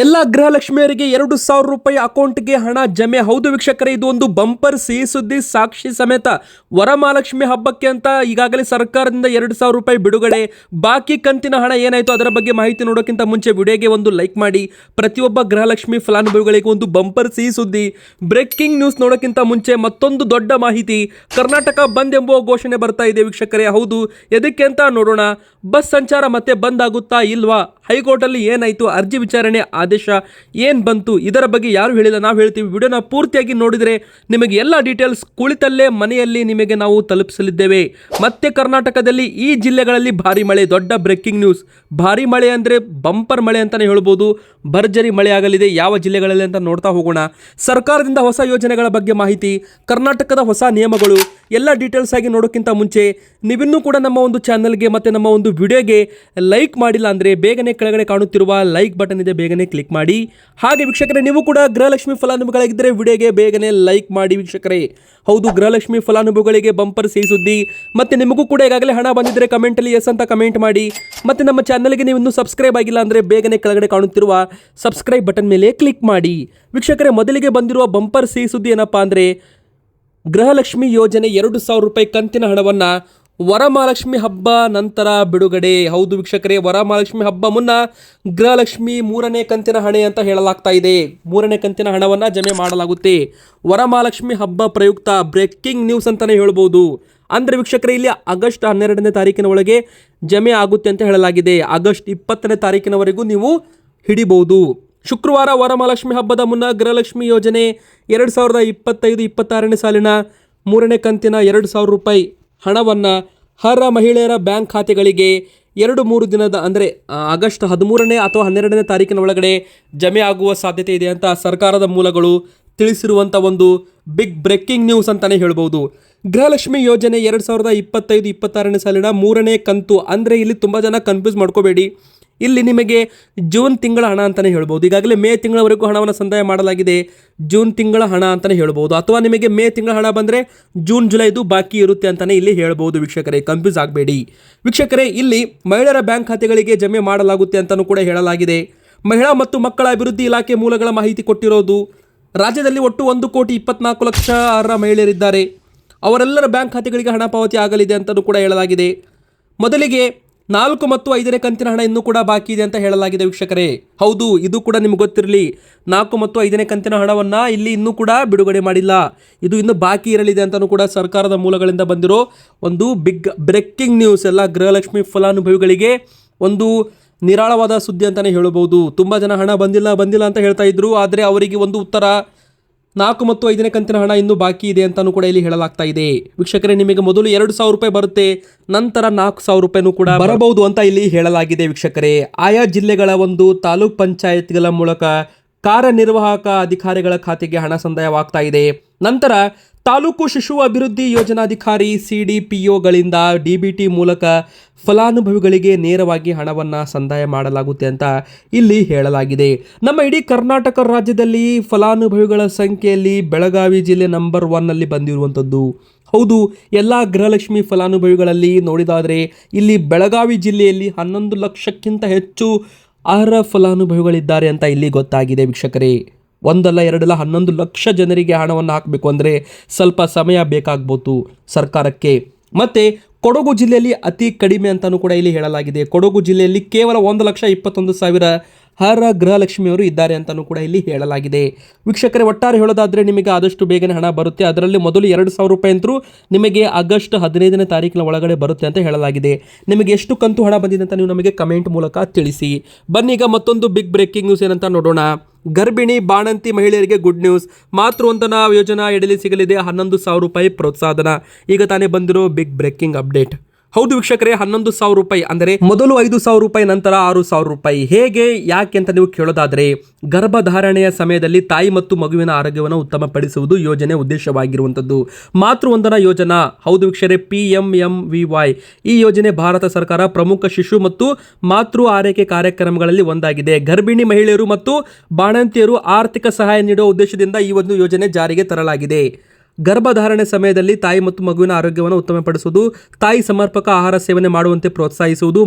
ಎಲ್ಲ ಗೃಹಲಕ್ಷ್ಮಿಯರಿಗೆ ಎರಡು ಸಾವಿರ ರೂಪಾಯಿ ಅಕೌಂಟ್ಗೆ ಹಣ ಜಮೆ. ಹೌದು ವೀಕ್ಷಕರೇ, ಇದು ಒಂದು ಬಂಪರ್ ಸಿಹಿ ಸುದ್ದಿ ಸಾಕ್ಷಿ ಸಮೇತ. ವರಮಹಾಲಕ್ಷ್ಮಿ ಹಬ್ಬಕ್ಕೆ ಅಂತ ಈಗಾಗಲೇ ಸರ್ಕಾರದಿಂದ ಎರಡು ಸಾವಿರ ರೂಪಾಯಿ ಬಿಡುಗಡೆ. ಬಾಕಿ ಕಂತಿನ ಹಣ ಏನಾಯಿತು ಅದರ ಬಗ್ಗೆ ಮಾಹಿತಿ ನೋಡೋಕ್ಕಿಂತ ಮುಂಚೆ ವಿಡಿಯೋಗೆ ಒಂದು ಲೈಕ್ ಮಾಡಿ. ಪ್ರತಿಯೊಬ್ಬ ಗೃಹಲಕ್ಷ್ಮಿ ಫಲಾನುಭವಿಗಳಿಗೆ ಒಂದು ಬಂಪರ್ ಸಿಹಿ ಸುದ್ದಿ ಬ್ರೇಕಿಂಗ್ ನ್ಯೂಸ್ ನೋಡೋಕ್ಕಿಂತ ಮುಂಚೆ ಮತ್ತೊಂದು ದೊಡ್ಡ ಮಾಹಿತಿ. ಕರ್ನಾಟಕ ಬಂದ್ ಎಂಬುವ ಘೋಷಣೆ ಬರ್ತಾ ಇದೆ ವೀಕ್ಷಕರೇ. ಹೌದು, ಎದಕ್ಕೆ ಅಂತ ನೋಡೋಣ. ಬಸ್ ಸಂಚಾರ ಮತ್ತೆ ಬಂದ್ ಆಗುತ್ತಾ ಇಲ್ವಾ? ಹೈಕೋರ್ಟಲ್ಲಿ ಏನಾಯಿತು? ಅರ್ಜಿ ವಿಚಾರಣೆ ಆದೇಶ ಏನು ಬಂತು? ಇದರ ಬಗ್ಗೆ ಯಾರು ಹೇಳಿಲ್ಲ? ನಾವು ಹೇಳ್ತೀವಿ. ವಿಡಿಯೋನ ಪೂರ್ತಿಯಾಗಿ ನೋಡಿದರೆ ನಿಮಗೆ ಎಲ್ಲ ಡೀಟೇಲ್ಸ್ ಕುಳಿತಲ್ಲೇ ಮನೆಯಲ್ಲಿ ನಿಮಗೆ ನಾವು ತಲುಪಿಸಲಿದ್ದೇವೆ. ಮತ್ತೆ ಕರ್ನಾಟಕದಲ್ಲಿ ಈ ಜಿಲ್ಲೆಗಳಲ್ಲಿ ಭಾರಿ ಮಳೆ. ದೊಡ್ಡ ಬ್ರೇಕಿಂಗ್ ನ್ಯೂಸ್. ಭಾರಿ ಮಳೆ ಅಂದರೆ ಬಂಪರ್ ಮಳೆ ಅಂತಲೇ ಹೇಳ್ಬೋದು. ಭರ್ಜರಿ ಮಳೆ ಆಗಲಿದೆ. ಯಾವ ಜಿಲ್ಲೆಗಳಲ್ಲಿ ಅಂತ ನೋಡ್ತಾ ಹೋಗೋಣ. ಸರ್ಕಾರದಿಂದ ಹೊಸ ಯೋಜನೆಗಳ ಬಗ್ಗೆ ಮಾಹಿತಿ, ಕರ್ನಾಟಕದ ಹೊಸ ನಿಯಮಗಳು, ಎಲ್ಲ ಡೀಟೇಲ್ಸ್ ಆಗಿ ನೋಡೋಕ್ಕಿಂತ ಮುಂಚೆ ನೀವಿನ್ನೂ ಕೂಡ ನಮ್ಮ ಒಂದು ಚಾನಲ್ಗೆ ಮತ್ತು ನಮ್ಮ ಒಂದು ವಿಡಿಯೋಗೆ ಲೈಕ್ ಮಾಡಿಲ್ಲ ಅಂದರೆ ಬೇಗನೆ ಕೆಳಗಡೆ ಕಾಣುತ್ತಿರುವ ಲೈಕ್ ಬಟನ್ ಇದೆ, ಬೇಗನೆ ಕ್ಲಿಕ್ ಮಾಡಿ. ಹಾಗೆ ವೀಕ್ಷಕರೇ, ನೀವು ಕೂಡ ಗೃಹಲಕ್ಷ್ಮಿ ಫಲಾನುಭವಿಗಳಾಗಿದ್ದರೆ ವಿಡಿಯೋಗೆ ಬೇಗನೆ ಲೈಕ್ ಮಾಡಿ ವೀಕ್ಷಕರೇ. ಹೌದು, ಗೃಹಲಕ್ಷ್ಮಿ ಫಲಾನುಭವಿಗಳಿಗೆ ಬಂಪರ್ ಸಿಹಿ ಸುದ್ದಿ. ಮತ್ತು ನಿಮಗೂ ಕೂಡ ಈಗಾಗಲೇ ಹಣ ಬಂದಿದ್ದರೆ ಕಮೆಂಟಲ್ಲಿ ಎಸ್ ಅಂತ ಕಮೆಂಟ್ ಮಾಡಿ. ಮತ್ತು ನಮ್ಮ ಚಾನಲ್ಗೆ ನೀವು ಇನ್ನೂ ಸಬ್ಸ್ಕ್ರೈಬ್ ಆಗಿಲ್ಲ ಅಂದರೆ ಬೇಗನೆ ಕೆಳಗಡೆ ಕಾಣುತ್ತಿರುವ ಸಬ್ಸ್ಕ್ರೈಬ್ ಬಟನ್ ಮೇಲೆ ಕ್ಲಿಕ್ ಮಾಡಿ. ವೀಕ್ಷಕರೇ, ಮೊದಲಿಗೆ ಬಂದಿರುವ ಬಂಪರ್ ಸಿಹಿ ಸುದ್ದಿ ಏನಪ್ಪಾ ಅಂದರೆ, ಗೃಹಲಕ್ಷ್ಮಿ ಯೋಜನೆ ಎರಡು ಸಾವಿರ ರೂಪಾಯಿ ಕಂತಿನ ಹಣವನ್ನು ವರಮಹಾಲಕ್ಷ್ಮಿ ಹಬ್ಬ ನಂತರ ಬಿಡುಗಡೆ. ಹೌದು ವೀಕ್ಷಕರೇ, ವರಮಹಾಲಕ್ಷ್ಮಿ ಹಬ್ಬ ಮುನ್ನ ಗೃಹಲಕ್ಷ್ಮಿ ಮೂರನೇ ಕಂತಿನ ಹಣೆ ಅಂತ ಹೇಳಲಾಗ್ತಾ ಇದೆ. ಮೂರನೇ ಕಂತಿನ ಹಣವನ್ನು ಜಮೆ ಮಾಡಲಾಗುತ್ತೆ. ವರಮಹಾಲಕ್ಷ್ಮಿ ಹಬ್ಬ ಪ್ರಯುಕ್ತ ಬ್ರೇಕಿಂಗ್ ನ್ಯೂಸ್ ಅಂತಲೇ ಹೇಳ್ಬೋದು. ಅಂದರೆ ವೀಕ್ಷಕರೇ, ಇಲ್ಲಿ ಆಗಸ್ಟ್ ಹನ್ನೆರಡನೇ ತಾರೀಕಿನ ಒಳಗೆ ಜಮೆ ಆಗುತ್ತೆ ಅಂತ ಹೇಳಲಾಗಿದೆ. ಆಗಸ್ಟ್ ಇಪ್ಪತ್ತನೇ ತಾರೀಕಿನವರೆಗೂ ನೀವು ಹಿಡಿಬಹುದು ಶುಕ್ರವಾರ ವರಮಹಾಲಕ್ಷ್ಮಿ ಹಬ್ಬದ ಮುನ್ನ ಗೃಹಲಕ್ಷ್ಮಿ ಯೋಜನೆ ಎರಡು ಸಾವಿರದ ಇಪ್ಪತ್ತೈದು, ಇಪ್ಪತ್ತಾರನೇ ಸಾಲಿನ ಮೂರನೇ ಕಂತಿನ ಎರಡು ಸಾವಿರ ರೂಪಾಯಿ ಹಣವನ್ನು ಹರ ಮಹಿಳೆಯರ ಬ್ಯಾಂಕ್ ಖಾತೆಗಳಿಗೆ ಎರಡು ಮೂರು ದಿನದ ಅಂದರೆ ಆಗಸ್ಟ್ ಹದಿಮೂರನೇ ಅಥವಾ ಹನ್ನೆರಡನೇ ತಾರೀಕಿನ ಒಳಗಡೆ ಜಮೆ ಆಗುವ ಸಾಧ್ಯತೆ ಇದೆ ಅಂತ ಸರ್ಕಾರದ ಮೂಲಗಳು ತಿಳಿಸಿರುವಂಥ ಒಂದು ಬಿಗ್ ಬ್ರೇಕಿಂಗ್ ನ್ಯೂಸ್ ಅಂತಲೇ ಹೇಳ್ಬೋದು. ಗೃಹಲಕ್ಷ್ಮಿ ಯೋಜನೆ ಎರಡು ಸಾವಿರದ ಇಪ್ಪತ್ತೈದು, ಇಪ್ಪತ್ತಾರನೇ ಸಾಲಿನ ಮೂರನೇ ಕಂತು, ಅಂದರೆ ಇಲ್ಲಿ ತುಂಬ ಜನ ಕನ್ಫ್ಯೂಸ್ ಮಾಡ್ಕೋಬೇಡಿ. ಇಲ್ಲಿ ನಿಮಗೆ ಜೂನ್ ತಿಂಗಳ ಹಣ ಅಂತಲೇ ಹೇಳ್ಬೋದು. ಈಗಾಗಲೇ ಮೇ ತಿಂಗಳವರೆಗೂ ಹಣವನ್ನು ಸಂದಾಯ ಮಾಡಲಾಗಿದೆ. ಜೂನ್ ತಿಂಗಳ ಹಣ ಅಂತಲೇ ಹೇಳ್ಬೋದು. ಅಥವಾ ನಿಮಗೆ ಮೇ ತಿಂಗಳ ಹಣ ಬಂದರೆ ಜೂನ್, ಜುಲೈದು ಬಾಕಿ ಇರುತ್ತೆ ಅಂತಲೇ ಇಲ್ಲಿ ಹೇಳ್ಬೋದು ವೀಕ್ಷಕರೇ. ಕನ್ಫ್ಯೂಸ್ ಆಗಬೇಡಿ. ವೀಕ್ಷಕರೇ, ಇಲ್ಲಿ ಮಹಿಳೆಯರ ಬ್ಯಾಂಕ್ ಖಾತೆಗಳಿಗೆ ಜಮೆ ಮಾಡಲಾಗುತ್ತೆ ಅಂತಲೂ ಕೂಡ ಹೇಳಲಾಗಿದೆ. ಮಹಿಳಾ ಮತ್ತು ಮಕ್ಕಳ ಅಭಿವೃದ್ಧಿ ಇಲಾಖೆ ಮೂಲಗಳ ಮಾಹಿತಿ ಕೊಟ್ಟಿರೋದು ರಾಜ್ಯದಲ್ಲಿ ಒಟ್ಟು ಒಂದು ಕೋಟಿ ಇಪ್ಪತ್ನಾಲ್ಕು ಲಕ್ಷ ಅರ್ಹ ಮಹಿಳೆಯರಿದ್ದಾರೆ. ಅವರೆಲ್ಲರ ಬ್ಯಾಂಕ್ ಖಾತೆಗಳಿಗೆ ಹಣ ಪಾವತಿ ಆಗಲಿದೆ ಅಂತಲೂ ಕೂಡ ಹೇಳಲಾಗಿದೆ. ಮೊದಲಿಗೆ ನಾಲ್ಕು ಮತ್ತು ಐದನೇ ಕಂತಿನ ಹಣ ಇನ್ನೂ ಕೂಡ ಬಾಕಿ ಇದೆ ಅಂತ ಹೇಳಲಾಗಿದೆ ವೀಕ್ಷಕರೇ. ಹೌದು, ಇದು ಕೂಡ ನಿಮ್ಗೆ ಗೊತ್ತಿರಲಿ. ನಾಲ್ಕು ಮತ್ತು ಐದನೇ ಕಂತಿನ ಹಣವನ್ನು ಇಲ್ಲಿ ಇನ್ನೂ ಕೂಡ ಬಿಡುಗಡೆ ಮಾಡಿಲ್ಲ. ಇದು ಇನ್ನು ಬಾಕಿ ಇರಲಿದೆ ಅಂತಲೂ ಕೂಡ ಸರ್ಕಾರದ ಮೂಲಗಳಿಂದ ಬಂದಿರೋ ಒಂದು ಬಿಗ್ ಬ್ರೇಕಿಂಗ್ ನ್ಯೂಸ್, ಎಲ್ಲ ಗೃಹಲಕ್ಷ್ಮಿ ಫಲಾನುಭವಿಗಳಿಗೆ ಒಂದು ನಿರಾಳವಾದ ಸುದ್ದಿ ಅಂತಲೇ ಹೇಳಬಹುದು. ತುಂಬ ಜನ ಹಣ ಬಂದಿಲ್ಲ ಬಂದಿಲ್ಲ ಅಂತ ಹೇಳ್ತಾ ಇದ್ರು. ಆದರೆ ಅವರಿಗೆ ಒಂದು ಉತ್ತರ ನಾಲ್ಕು ಮತ್ತು ಐದನೇ ಕಂತಿನ ಹಣ ಇನ್ನೂ ಬಾಕಿ ಇದೆ ಅಂತಲೂ ಕೂಡ ಇಲ್ಲಿ ಹೇಳಲಾಗ್ತಾ ಇದೆ. ವೀಕ್ಷಕರೇ, ನಿಮಗೆ ಮೊದಲು ಎರಡು ಸಾವಿರ ರೂಪಾಯಿ ಬರುತ್ತೆ, ನಂತರ ನಾಲ್ಕು ಸಾವಿರ ರೂಪಾಯಿನೂ ಕೂಡ ಬರಬಹುದು ಅಂತ ಇಲ್ಲಿ ಹೇಳಲಾಗಿದೆ ವೀಕ್ಷಕರೇ. ಆಯಾ ಜಿಲ್ಲೆಗಳ ಒಂದು ತಾಲೂಕ್ ಪಂಚಾಯತ್ಗಳ ಮೂಲಕ ಕಾರ್ಯನಿರ್ವಾಹಕ ಅಧಿಕಾರಿಗಳ ಖಾತೆಗೆ ಹಣ ಸಂದಾಯವಾಗ್ತಾ ಇದೆ. ನಂತರ ತಾಲೂಕು ಶಿಶು ಅಭಿವೃದ್ಧಿ ಯೋಜನಾಧಿಕಾರಿ C D P D B T ಮೂಲಕ ಫಲಾನುಭವಿಗಳಿಗೆ ನೇರವಾಗಿ ಹಣವನ್ನು ಸಂದಾಯ ಮಾಡಲಾಗುತ್ತೆ ಅಂತ ಇಲ್ಲಿ ಹೇಳಲಾಗಿದೆ. ನಮ್ಮ ಇಡೀ ಕರ್ನಾಟಕ ರಾಜ್ಯದಲ್ಲಿ ಫಲಾನುಭವಿಗಳ ಸಂಖ್ಯೆಯಲ್ಲಿ ಬೆಳಗಾವಿ ಜಿಲ್ಲೆ ನಂಬರ್ ಒನ್ನಲ್ಲಿ ಬಂದಿರುವಂಥದ್ದು. ಹೌದು, ಎಲ್ಲ ಗೃಹಲಕ್ಷ್ಮಿ ಫಲಾನುಭವಿಗಳಲ್ಲಿ ನೋಡಿದಾದರೆ ಇಲ್ಲಿ ಬೆಳಗಾವಿ ಜಿಲ್ಲೆಯಲ್ಲಿ ಹನ್ನೊಂದು ಲಕ್ಷಕ್ಕಿಂತ ಹೆಚ್ಚು ಅರ್ಹ ಫಲಾನುಭವಿಗಳಿದ್ದಾರೆ ಅಂತ ಇಲ್ಲಿ ಗೊತ್ತಾಗಿದೆ ವೀಕ್ಷಕರೇ. ಒಂದಲ್ಲ ಎರಡಲ್ಲ ಹನ್ನೊಂದು ಲಕ್ಷ ಜನರಿಗೆ ಹಣವನ್ನು ಹಾಕಬೇಕು ಅಂದರೆ ಸ್ವಲ್ಪ ಸಮಯ ಬೇಕಾಗ್ಬೋದು ಸರ್ಕಾರಕ್ಕೆ. ಮತ್ತು ಕೊಡಗು ಜಿಲ್ಲೆಯಲ್ಲಿ ಅತಿ ಕಡಿಮೆ ಅಂತಲೂ ಕೂಡ ಇಲ್ಲಿ ಹೇಳಲಾಗಿದೆ. ಕೊಡಗು ಜಿಲ್ಲೆಯಲ್ಲಿ ಕೇವಲ ಒಂದು ಲಕ್ಷ ಇಪ್ಪತ್ತೊಂದು ಸಾವಿರ ಅರ್ಹ ಗೃಹಲಕ್ಷ್ಮಿಯವರು ಇದ್ದಾರೆ ಅಂತಲೂ ಕೂಡ ಇಲ್ಲಿ ಹೇಳಲಾಗಿದೆ. ವೀಕ್ಷಕರೇ, ಒಟ್ಟಾರೆ ಹೇಳೋದಾದರೆ ನಿಮಗೆ ಆದಷ್ಟು ಬೇಗನೆ ಹಣ ಬರುತ್ತೆ. ಅದರಲ್ಲಿ ಮೊದಲು ಎರಡು ಸಾವಿರ ರೂಪಾಯಿ ಅಂತರೂ ನಿಮಗೆ ಆಗಸ್ಟ್ ಹದಿನೈದನೇ ತಾರೀಕಿನ ಒಳಗಡೆ ಬರುತ್ತೆ ಅಂತ ಹೇಳಲಾಗಿದೆ. ನಿಮಗೆ ಎಷ್ಟು ಕಂತು ಹಣ ಬಂದಿದೆ ಅಂತ ನೀವು ನಮಗೆ ಕಮೆಂಟ್ ಮೂಲಕ ತಿಳಿಸಿ. ಬನ್ನಿ, ಈಗ ಮತ್ತೊಂದು ಬಿಗ್ ಬ್ರೇಕಿಂಗ್ ನ್ಯೂಸ್ ಏನಂತ ನೋಡೋಣ. ಗರ್ಭಿಣಿ, ಬಾಣಂತಿ ಮಹಿಳೆಯರಿಗೆ ಗುಡ್ ನ್ಯೂಸ್. ಮಾತೃವಂದನಾ ಯೋಜನಾ ಎಡಲಿ ಸಿಗಲಿದೆ ಹನ್ನೊಂದು ಸಾವಿರ ರೂಪಾಯಿ ಪ್ರೋತ್ಸಾಹನ ಈಗ ತಾನೇ ಬಂದಿರೋ ಬಿಗ್ ಬ್ರೇಕಿಂಗ್ ಅಪ್ಡೇಟ್. ಹೌದು ವೀಕ್ಷಕರೇ, ಹನ್ನೊಂದು ಸಾವಿರ ರೂಪಾಯಿ ಅಂದರೆ ಮೊದಲು ಐದು ಸಾವಿರ ರೂಪಾಯಿ, ನಂತರ ಆರು ಸಾವಿರ ರೂಪಾಯಿ. ಹೇಗೆ, ಯಾಕೆ ಅಂತ ನೀವು ಕೇಳೋದಾದರೆ, ಗರ್ಭಧಾರಣೆಯ ಸಮಯದಲ್ಲಿ ತಾಯಿ ಮತ್ತು ಮಗುವಿನ ಆರೋಗ್ಯವನ್ನು ಉತ್ತಮಪಡಿಸುವುದು ಯೋಜನೆ ಉದ್ದೇಶವಾಗಿರುವಂಥದ್ದು. ಮಾತೃವಂದನಾ ಯೋಜನಾ, ಹೌದು ವೀಕ್ಷಕರೇ P M M V Y ಈ ಯೋಜನೆ ಭಾರತ ಸರ್ಕಾರ ಪ್ರಮುಖ ಶಿಶು ಮತ್ತು ಮಾತೃ ಆರೈಕೆ ಕಾರ್ಯಕ್ರಮಗಳಲ್ಲಿ ಒಂದಾಗಿದೆ. ಗರ್ಭಿಣಿ ಮಹಿಳೆಯರು ಮತ್ತು ಬಾಣಂತಿಯರು ಆರ್ಥಿಕ ಸಹಾಯ ನೀಡುವ ಉದ್ದೇಶದಿಂದ ಈ ಒಂದು ಯೋಜನೆ ಜಾರಿಗೆ ತರಲಾಗಿದೆ. ಗರ್ಭಧಾರಣೆ ಸಮಯದಲ್ಲಿ ತಾಯಿ ಮತ್ತು ಮಗುವಿನ ಆರೋಗ್ಯವನ್ನು ಉತ್ತಮಪಡಿಸುವುದು, ತಾಯಿ ಸಮರ್ಪಕ ಆಹಾರ ಸೇವನೆ ಮಾಡುವಂತೆ ಪ್ರೋತ್ಸಾಹಿಸುವುದು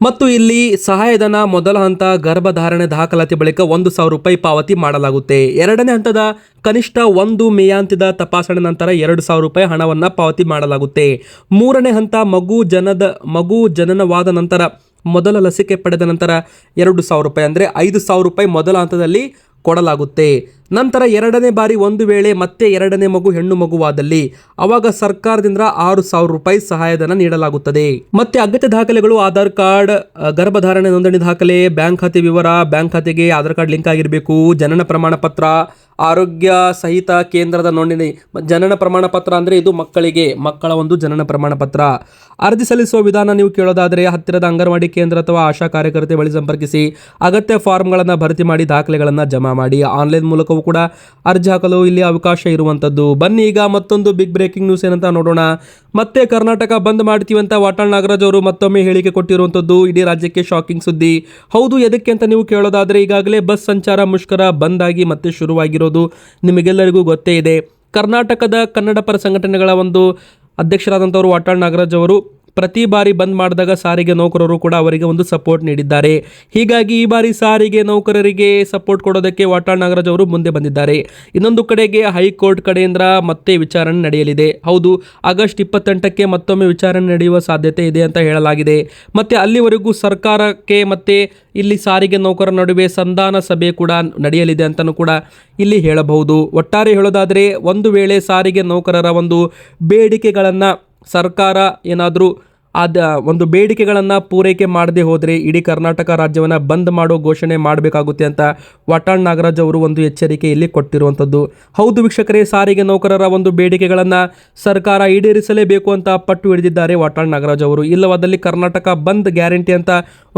ಮತ್ತು ಇಲ್ಲಿ ಸಹಾಯಧನ ಮೊದಲ ಹಂತ ಗರ್ಭಧಾರಣೆ ದಾಖಲಾತಿ ಬಳಿಕ ಒಂದು ಸಾವಿರ ರೂಪಾಯಿ ಪಾವತಿ ಮಾಡಲಾಗುತ್ತೆ. ಎರಡನೇ ಹಂತದ ಕನಿಷ್ಠ ಒಂದು ಮೇಯಾಂತ್ಯದ ತಪಾಸಣೆ ನಂತರ ಎರಡು ಸಾವಿರ ರೂಪಾಯಿ ಹಣವನ್ನು ಪಾವತಿ ಮಾಡಲಾಗುತ್ತೆ. ಮೂರನೇ ಹಂತ ಮಗು ಜನದ, ಮಗು ಜನನವಾದ ನಂತರ, ಮೊದಲ ಲಸಿಕೆ ಪಡೆದ ನಂತರ ಎರಡು ಸಾವಿರ ರೂಪಾಯಿ ಅಂದರೆ ಐದು ಸಾವಿರ ರೂಪಾಯಿ ಮೊದಲ ಹಂತದಲ್ಲಿ ಕೊಡಲಾಗುತ್ತೆ. ನಂತರ ಎರಡನೇ ಬಾರಿ ಒಂದು ವೇಳೆ ಮತ್ತೆ ಎರಡನೇ ಮಗು ಹೆಣ್ಣು ಮಗುವಾದಲ್ಲಿ, ಅವಾಗ ಸರ್ಕಾರದಿಂದ ಆರು ಸಾವಿರ ರೂಪಾಯಿ ಸಹಾಯಧನ ನೀಡಲಾಗುತ್ತದೆ. ಮತ್ತೆ ಅಗತ್ಯ ದಾಖಲೆಗಳು, ಆಧಾರ್ ಕಾರ್ಡ್ ಗರ್ಭಧಾರಣೆ ನೋಂದಣಿ ದಾಖಲೆ, ಬ್ಯಾಂಕ್ ಖಾತೆ ವಿವರ, ಬ್ಯಾಂಕ್ ಖಾತೆಗೆ ಆಧಾರ್ ಕಾರ್ಡ್ ಲಿಂಕ್ ಆಗಿರಬೇಕು, ಜನನ ಪ್ರಮಾಣ ಪತ್ರ, ಆರೋಗ್ಯ ಸಹಿತ ಕೇಂದ್ರದ ನೋಂದಣಿ, ಜನನ ಪ್ರಮಾಣ ಪತ್ರ ಅಂದರೆ ಇದು ಮಕ್ಕಳಿಗೆ, ಮಕ್ಕಳ ಒಂದು ಜನನ ಪ್ರಮಾಣ ಪತ್ರ. ಅರ್ಜಿ ಸಲ್ಲಿಸುವ ವಿಧಾನ ನೀವು ಕೇಳೋದಾದರೆ ಹತ್ತಿರದ ಅಂಗನವಾಡಿ ಕೇಂದ್ರ ಅಥವಾ ಆಶಾ ಕಾರ್ಯಕರ್ತೆ ಬಳಿ ಸಂಪರ್ಕಿಸಿ, ಅಗತ್ಯ ಫಾರ್ಮ್ಗಳನ್ನು ಭರ್ತಿ ಮಾಡಿ ದಾಖಲೆಗಳನ್ನು ಜಮಾ ಮಾಡಿ, ಆನ್ಲೈನ್ ಮೂಲಕವೂ ಕೂಡ ಅರ್ಜಿ ಹಾಕಲು ಇಲ್ಲಿ ಅವಕಾಶ ಇರುವಂಥದ್ದು. ಬನ್ನಿ ಈಗ ಮತ್ತೊಂದು ಬಿಗ್ ಬ್ರೇಕಿಂಗ್ ನ್ಯೂಸ್ ಏನಂತ ನೋಡೋಣ. ಮತ್ತೆ ಕರ್ನಾಟಕ ಬಂದ್ ಮಾಡ್ತೀವಿ ಅಂತ ವಾಟಾಳ್ ನಾಗರಾಜ್ ಅವರು ಮತ್ತೊಮ್ಮೆ ಹೇಳಿಕೆ ಕೊಟ್ಟಿರುವಂಥದ್ದು. ಇಡೀ ರಾಜ್ಯಕ್ಕೆ ಶಾಕಿಂಗ್ ಸುದ್ದಿ. ಹೌದು, ಎದಕ್ಕೆ ಅಂತ ನೀವು ಕೇಳೋದಾದರೆ ಈಗಾಗಲೇ ಬಸ್ ಸಂಚಾರ ಮುಷ್ಕರ ಬಂದ್ ಆಗಿ ಮತ್ತೆ ಶುರುವಾಗಿರೋದು ನಿಮಗೆಲ್ಲರಿಗೂ ಗೊತ್ತೇ ಇದೆ. ಕರ್ನಾಟಕದ ಕನ್ನಡ ಪರ ಸಂಘಟನೆಗಳ ಒಂದು ಅಧ್ಯಕ್ಷರಾದಂಥವರು ವಾಟಾಳ್ ನಾಗರಾಜ್ ಅವರು ಪ್ರತಿ ಬಾರಿ ಬಂದ್ ಮಾಡಿದಾಗ ಸಾರಿಗೆ ನೌಕರರು ಕೂಡ ಅವರಿಗೆ ಒಂದು ಸಪೋರ್ಟ್ ನೀಡಿದ್ದಾರೆ. ಹೀಗಾಗಿ ಈ ಬಾರಿ ಸಾರಿಗೆ ನೌಕರರಿಗೆ ಸಪೋರ್ಟ್ ಕೊಡೋದಕ್ಕೆ ವಾಟಾಳ್ ನಾಗರಾಜ್ ಅವರು ಮುಂದೆ ಬಂದಿದ್ದಾರೆ. ಇನ್ನೊಂದು ಕಡೆಗೆ ಹೈಕೋರ್ಟ್ ಕಡೆಯಿಂದ ಮತ್ತೆ ವಿಚಾರಣೆ ನಡೆಯಲಿದೆ. ಹೌದು, ಆಗಸ್ಟ್ ಇಪ್ಪತ್ತೆಂಟಕ್ಕೆ ಮತ್ತೊಮ್ಮೆ ವಿಚಾರಣೆ ನಡೆಯುವ ಸಾಧ್ಯತೆ ಇದೆ ಅಂತ ಹೇಳಲಾಗಿದೆ. ಮತ್ತೆ ಅಲ್ಲಿವರೆಗೂ ಸರ್ಕಾರಕ್ಕೆ ಮತ್ತೆ ಇಲ್ಲಿ ಸಾರಿಗೆ ನೌಕರರ ನಡುವೆ ಸಂಧಾನ ಸಭೆ ಕೂಡ ನಡೆಯಲಿದೆ ಅಂತಲೂ ಕೂಡ ಇಲ್ಲಿ ಹೇಳಬಹುದು. ಒಟ್ಟಾರೆ ಹೇಳೋದಾದರೆ, ಒಂದು ವೇಳೆ ಸಾರಿಗೆ ನೌಕರರ ಒಂದು ಬೇಡಿಕೆಗಳನ್ನು ಸರ್ಕಾರ ಏನಾದರೂ ಅದ ಒಂದು ಬೇಡಿಕೆಗಳನ್ನು ಪೂರೈಕೆ ಮಾಡದೆ ಹೋದರೆ ಇಡೀ ಕರ್ನಾಟಕ ರಾಜ್ಯವನ್ನು ಬಂದ್ ಮಾಡೋ ಘೋಷಣೆ ಮಾಡಬೇಕಾಗುತ್ತೆ ಅಂತ ವಾಟಾಳ್ ನಾಗರಾಜ್ ಅವರು ಒಂದು ಎಚ್ಚರಿಕೆ ಇಲ್ಲಿ ಕೊಟ್ಟಿರುವಂಥದ್ದು. ಹೌದು ವೀಕ್ಷಕರೇ, ಸಾರಿಗೆ ನೌಕರರ ಒಂದು ಬೇಡಿಕೆಗಳನ್ನು ಸರ್ಕಾರ ಈಡೇರಿಸಲೇಬೇಕು ಅಂತ ಪಟ್ಟು ಹಿಡಿದಿದ್ದಾರೆ ವಾಟಾಳ್ ನಾಗರಾಜ್ ಅವರು. ಇಲ್ಲವಾದಲ್ಲಿ ಕರ್ನಾಟಕ ಬಂದ್ ಗ್ಯಾರಂಟಿ ಅಂತ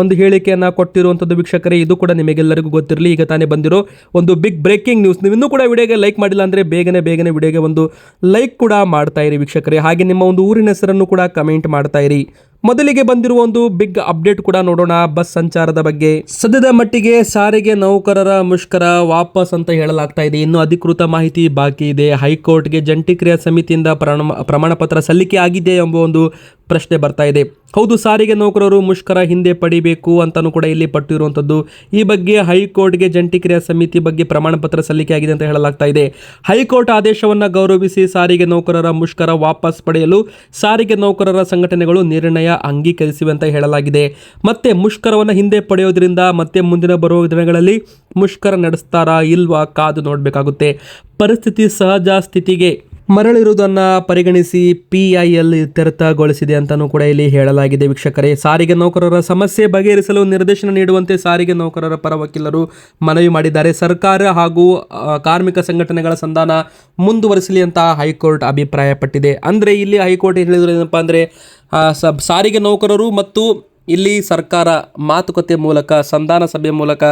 ಒಂದು ಹೇಳಿಕೆಯನ್ನು ಕೊಟ್ಟಿರುವಂಥದ್ದು ವೀಕ್ಷಕರೇ, ಇದು ಕೂಡ ನಿಮಗೆಲ್ಲರಿಗೂ ಗೊತ್ತಿರಲಿ. ಈಗ ತಾನೇ ಬಂದಿರೋ ಒಂದು ಬಿಗ್ ಬ್ರೇಕಿಂಗ್ ನ್ಯೂಸ್. ನೀವು ಇನ್ನೂ ಕೂಡ ವಿಡಿಯೋಗೆ ಲೈಕ್ ಮಾಡಿಲ್ಲ ಅಂದರೆ ಬೇಗನೆ ಬೇಗನೆ ವಿಡಿಯೋಗೆ ಒಂದು ಲೈಕ್ ಕೂಡ ಮಾಡ್ತಾ ಇರಿ ವೀಕ್ಷಕರೇ. ಹಾಗೆ ನಿಮ್ಮ ಒಂದು ಊರಿನ ಹೆಸರನ್ನು ಕೂಡ ಕಮೆಂಟ್ ಮಾಡ್ತಾ ಇರಿ. ಮೊದಲಿಗೆ ಬಂದಿರುವ ಒಂದು ಬಿಗ್ ಅಪ್ಡೇಟ್ ಕೂಡ ನೋಡೋಣ ಬಸ್ ಸಂಚಾರದ ಬಗ್ಗೆ. ಸದ್ಯದ ಮಟ್ಟಿಗೆ ಸಾರಿಗೆ ನೌಕರರ ಮುಷ್ಕರ ವಾಪಸ್ ಅಂತ ಹೇಳಲಾಗ್ತಾ ಇದೆ. ಇನ್ನು ಅಧಿಕೃತ ಮಾಹಿತಿ ಬಾಕಿ ಇದೆ. ಹೈಕೋರ್ಟ್ಗೆ ಜಂಟಿ ಕ್ರಿಯಾ ಸಮಿತಿಯಿಂದ ಪ್ರಮಾಣ ಪತ್ರ ಸಲ್ಲಿಕೆ ಆಗಿದೆ ಎಂಬ ಒಂದು ಪ್ರಶ್ನೆ ಬರ್ತಾ ಇದೆ. ಹೌದು, ಸಾರಿಗೆ ನೌಕರರು ಮುಷ್ಕರ ಹಿಂದೆ ಪಡಿಬೇಕು ಅಂತಾನೂ ಕೂಡ ಇಲ್ಲಿ ಪಟ್ಟಿರುವಂಥದ್ದು. ಈ ಬಗ್ಗೆ ಹೈಕೋರ್ಟ್ಗೆ ಜಂಟಿ ಕ್ರಿಯಾ ಸಮಿತಿ ಬಗ್ಗೆ ಪ್ರಮಾಣ ಪತ್ರ ಸಲ್ಲಿಕೆ ಅಂತ ಹೇಳಲಾಗ್ತಾ ಇದೆ. ಹೈಕೋರ್ಟ್ ಆದೇಶವನ್ನು ಗೌರವಿಸಿ ಸಾರಿಗೆ ನೌಕರರ ಮುಷ್ಕರ ವಾಪಸ್ ಪಡೆಯಲು ಸಾರಿಗೆ ನೌಕರರ ಸಂಘಟನೆಗಳು ನಿರ್ಣಯ ಅಂಗೀಕರಿಸಿವೆ ಅಂತ ಹೇಳಲಾಗಿದೆ. ಮತ್ತೆ ಮುಷ್ಕರವನ್ನು ಹಿಂದೆ ಪಡೆಯೋದ್ರಿಂದ ಮತ್ತೆ ಮುಂದಿನ ಬರುವ ದಿನಗಳಲ್ಲಿ ಮುಷ್ಕರ ನಡೆಸ್ತಾರಾ ಇಲ್ವಾ ಕಾದು ನೋಡಬೇಕಾಗುತ್ತೆ. ಪರಿಸ್ಥಿತಿ ಸಹಜ ಸ್ಥಿತಿಗೆ ಮರಳಿರುವುದನ್ನು ಪರಿಗಣಿಸಿ ಪಿಐಎಲ್ ಇತ್ಯರ್ಥಗೊಳಿಸಿದೆ ಅಂತಲೂ ಕೂಡ ಇಲ್ಲಿ ಹೇಳಲಾಗಿದೆ. ವೀಕ್ಷಕರೇ, ಸಾರಿಗೆ ನೌಕರರ ಸಮಸ್ಯೆ ಬಗೆಹರಿಸಲು ನಿರ್ದೇಶನ ನೀಡುವಂತೆ ಸಾರಿಗೆ ನೌಕರರ ಪರ ವಕೀಲರು ಮನವಿ ಮಾಡಿದ್ದಾರೆ. ಸರ್ಕಾರ ಹಾಗೂ ಕಾರ್ಮಿಕ ಸಂಘಟನೆಗಳ ಸಂಧಾನ ಮುಂದುವರಿಸಲಿ ಅಂತ ಹೈಕೋರ್ಟ್ ಅಭಿಪ್ರಾಯಪಟ್ಟಿದೆ. ಅಂದರೆ ಇಲ್ಲಿ ಹೈಕೋರ್ಟ್ ಹೇಳಿದ್ರು ಏನಪ್ಪ ಅಂದರೆ ಸಾರಿಗೆ ನೌಕರರು ಮತ್ತು ಇಲ್ಲಿ ಸರ್ಕಾರ ಮಾತುಕತೆ ಮೂಲಕ, ಸಂಧಾನ ಸಭೆ ಮೂಲಕ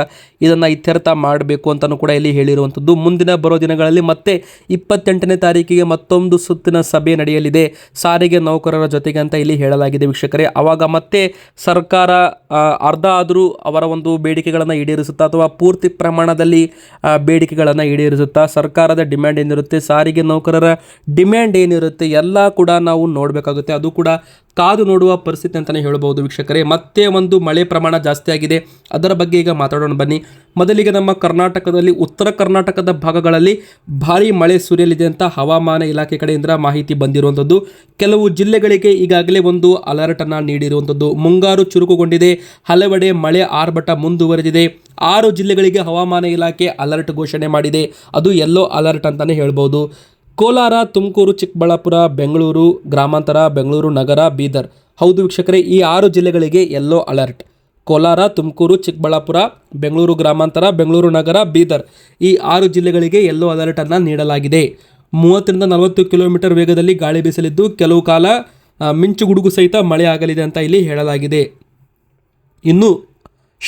ಇದನ್ನು ಇತ್ಯರ್ಥ ಮಾಡಬೇಕು ಅಂತಲೂ ಕೂಡ ಇಲ್ಲಿ ಹೇಳಿರುವಂಥದ್ದು. ಮುಂದಿನ ಬರೋ ದಿನಗಳಲ್ಲಿ ಮತ್ತೆ ಇಪ್ಪತ್ತೆಂಟನೇ ತಾರೀಕಿಗೆ ಮತ್ತೊಂದು ಸುತ್ತಿನ ಸಭೆ ನಡೆಯಲಿದೆ. ಸಾರಿಗೆ ನೌಕರರ ಜೊತೆಗೆ ಅಂತ ಇಲ್ಲಿ ಹೇಳಲಾಗಿದೆ ವೀಕ್ಷಕರೇ. ಆವಾಗ ಮತ್ತೆ ಸರ್ಕಾರ ಅರ್ಧ ಆದರೂ ಅವರ ಒಂದು ಬೇಡಿಕೆಗಳನ್ನು ಈಡೇರಿಸುತ್ತಾ ಅಥವಾ ಪೂರ್ತಿ ಪ್ರಮಾಣದಲ್ಲಿ ಬೇಡಿಕೆಗಳನ್ನು ಈಡೇರಿಸುತ್ತಾ ಸರ್ಕಾರದ ಡಿಮ್ಯಾಂಡ್ ಏನಿರುತ್ತೆ, ಸಾರಿಗೆ ನೌಕರರ ಡಿಮ್ಯಾಂಡ್ ಏನಿರುತ್ತೆ, ಎಲ್ಲ ಕೂಡ ನಾವು ನೋಡಬೇಕಾಗುತ್ತೆ. ಅದು ಕೂಡ ಕಾದು ನೋಡುವ ಪರಿಸ್ಥಿತಿ ಅಂತಲೇ ಹೇಳಬಹುದು ವೀಕ್ಷಕರೇ. ಮತ್ತೆ ಒಂದು ಮಳೆ ಪ್ರಮಾಣ ಜಾಸ್ತಿ ಆಗಿದೆ. ಅದರ ಬಗ್ಗೆ ಈಗ ಮಾತಾಡೋಣ ಬನ್ನಿ. ಮೊದಲಿಗೆ ನಮ್ಮ ಕರ್ನಾಟಕದಲ್ಲಿ, ಉತ್ತರ ಕರ್ನಾಟಕದ ಭಾಗಗಳಲ್ಲಿ ಭಾರಿ ಮಳೆ ಸುರಿಯಲಿದೆ ಅಂತ ಹವಾಮಾನ ಇಲಾಖೆ ಕಡೆಯಿಂದ ಮಾಹಿತಿ ಬಂದಿರುವಂಥದ್ದು. ಕೆಲವು ಜಿಲ್ಲೆಗಳಿಗೆ ಈಗಾಗಲೇ ಒಂದು ಅಲರ್ಟನ್ನು ನೀಡಿರುವಂಥದ್ದು. ಮುಂಗಾರು ಚುರುಕುಗೊಂಡಿದೆ. ಹಲವೆಡೆ ಮಳೆ ಆರ್ಭಟ ಮುಂದುವರೆದಿದೆ. ಆರು ಜಿಲ್ಲೆಗಳಿಗೆ ಹವಾಮಾನ ಇಲಾಖೆ ಅಲರ್ಟ್ ಘೋಷಣೆ ಮಾಡಿದೆ. ಅದು ಎಲ್ಲೋ ಅಲರ್ಟ್ ಅಂತಲೇ ಹೇಳ್ಬೋದು ಕೋಲಾರ, ತುಮಕೂರು, ಚಿಕ್ಕಬಳ್ಳಾಪುರ, ಬೆಂಗಳೂರು, ಗ್ರಾಮಾಂತರ, ಬೆಂಗಳೂರು ನಗರ, ಬೀದರ್. ಹೌದು ವೀಕ್ಷಕರೇ, ಈ ಆರು ಜಿಲ್ಲೆಗಳಿಗೆ ಯೆಲ್ಲೋ ಅಲರ್ಟ್ ಕೋಲಾರ, ತುಮಕೂರು, ಚಿಕ್ಕಬಳ್ಳಾಪುರ, ಬೆಂಗಳೂರು ಗ್ರಾಮಾಂತರ, ಬೆಂಗಳೂರು ನಗರ, ಬೀದರ್. ಈ ಆರು ಜಿಲ್ಲೆಗಳಿಗೆ ಯೆಲ್ಲೋ ಅಲರ್ಟನ್ನು ನೀಡಲಾಗಿದೆ. ಮೂವತ್ತರಿಂದ ನಲವತ್ತು ಕಿಲೋಮೀಟರ್ ವೇಗದಲ್ಲಿ ಗಾಳಿ ಬೀಸಲಿದ್ದು, ಕೆಲವು ಕಾಲ ಮಿಂಚು ಗುಡುಗು ಸಹಿತ ಮಳೆ ಆಗಲಿದೆ ಅಂತ ಇಲ್ಲಿ ಹೇಳಲಾಗಿದೆ. ಇನ್ನು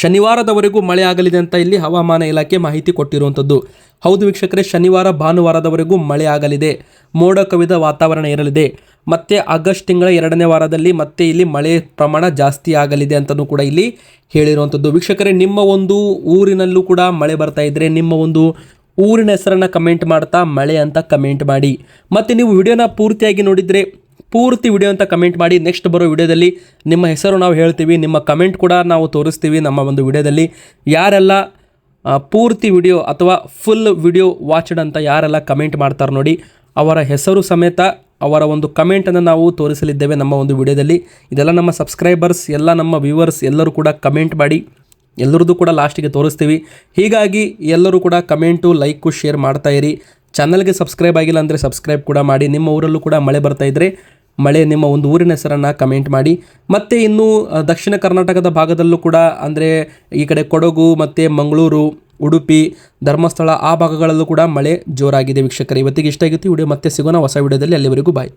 ಶನಿವಾರದವರೆಗೂ ಮಳೆ ಆಗಲಿದೆ ಅಂತ ಇಲ್ಲಿ ಹವಾಮಾನ ಇಲಾಖೆ ಮಾಹಿತಿ ಕೊಟ್ಟಿರುವಂಥದ್ದು. ಹೌದು ವೀಕ್ಷಕರೇ, ಶನಿವಾರ, ಭಾನುವಾರದವರೆಗೂ ಮಳೆ ಆಗಲಿದೆ ಮೋಡ ಕವಿದ ವಾತಾವರಣ ಇರಲಿದೆ. ಮತ್ತೆ ಆಗಸ್ಟ್ ತಿಂಗಳ ಎರಡನೇ ವಾರದಲ್ಲಿ ಮತ್ತೆ ಇಲ್ಲಿ ಮಳೆ ಪ್ರಮಾಣ ಜಾಸ್ತಿ ಆಗಲಿದೆ ಅಂತಲೂ ಕೂಡ ಇಲ್ಲಿ ಹೇಳಿರುವಂಥದ್ದು. ವೀಕ್ಷಕರೇ, ನಿಮ್ಮ ಒಂದು ಊರಿನಲ್ಲೂ ಕೂಡ ಮಳೆ ಬರ್ತಾ ಇದ್ದರೆ ನಿಮ್ಮ ಒಂದು ಊರಿನ ಹೆಸರನ್ನು ಕಮೆಂಟ್ ಮಾಡ್ತಾ ಮಳೆ ಅಂತ ಕಮೆಂಟ್ ಮಾಡಿ. ಮತ್ತು ನೀವು ವಿಡಿಯೋನ ಪೂರ್ತಿಯಾಗಿ ನೋಡಿದರೆ ಪೂರ್ತಿ ವಿಡಿಯೋ ಅಂತ ಕಮೆಂಟ್ ಮಾಡಿ. ನೆಕ್ಸ್ಟ್ ಬರೋ ವಿಡಿಯೋದಲ್ಲಿ ನಿಮ್ಮ ಹೆಸರು ನಾವು ಹೇಳ್ತೀವಿ. ನಿಮ್ಮ ಕಮೆಂಟ್ ಕೂಡ ನಾವು ತೋರಿಸ್ತೀವಿ ನಮ್ಮ ಒಂದು ವಿಡಿಯೋದಲ್ಲಿ. ಯಾರೆಲ್ಲ ಪೂರ್ತಿ ವಿಡಿಯೋ ಅಥವಾ ಫುಲ್ ವಿಡಿಯೋ ವಾಚ್ಡ್ ಅಂತ ಯಾರೆಲ್ಲ ಕಮೆಂಟ್ ಮಾಡ್ತಾರೆ ನೋಡಿ, ಅವರ ಹೆಸರು ಸಮೇತ ಅವರ ಒಂದು ಕಮೆಂಟನ್ನು ನಾವು ತೋರಿಸಲಿದ್ದೇವೆ ನಮ್ಮ ಒಂದು ವಿಡಿಯೋದಲ್ಲಿ. ಇದೆಲ್ಲ ನಮ್ಮ ಸಬ್ಸ್ಕ್ರೈಬರ್ಸ್ ಎಲ್ಲ ನಮ್ಮ ವ್ಯೂವರ್ಸ್ ಎಲ್ಲರೂ ಕೂಡ ಕಮೆಂಟ್ ಮಾಡಿ, ಎಲ್ಲರದ್ದು ಕೂಡ ಲಾಸ್ಟಿಗೆ ತೋರಿಸ್ತೀವಿ. ಹೀಗಾಗಿ ಎಲ್ಲರೂ ಕೂಡ ಕಮೆಂಟು ಲೈಕು ಶೇರ್ ಮಾಡ್ತಾ ಇರಿ. ಚಾನಲ್ಗೆ ಸಬ್ಸ್ಕ್ರೈಬ್ ಆಗಿಲ್ಲ ಅಂದರೆ ಸಬ್ಸ್ಕ್ರೈಬ್ ಕೂಡ ಮಾಡಿ. ನಿಮ್ಮ ಊರಲ್ಲೂ ಕೂಡ ಮಳೆ ಬರ್ತಾ ಇದ್ದರೆ ಮಳೆ ನಿಮ್ಮ ಒಂದು ಊರಿನ ಹೆಸರನ್ನು ಕಮೆಂಟ್ ಮಾಡಿ. ಮತ್ತು ಇನ್ನು ದಕ್ಷಿಣ ಕರ್ನಾಟಕದ ಭಾಗದಲ್ಲೂ ಕೂಡ ಅಂದರೆ ಈ ಕಡೆ ಕೊಡಗು, ಮತ್ತು ಮಂಗಳೂರು, ಉಡುಪಿ, ಧರ್ಮಸ್ಥಳ ಆ ಭಾಗಗಳಲ್ಲೂ ಕೂಡ ಮಳೆ ಜೋರಾಗಿದೆ ವೀಕ್ಷಕರೇ. ಇವತ್ತಿಗೆ ಇಷ್ಟ ಆಗಿತ್ತು ವಿಡಿಯೋ. ಮತ್ತೆ ಸಿಗೋಣ ಹೊಸ ವಿಡಿಯೋದಲ್ಲಿ. ಅಲ್ಲಿವರೆಗೂ ಬಾಯ್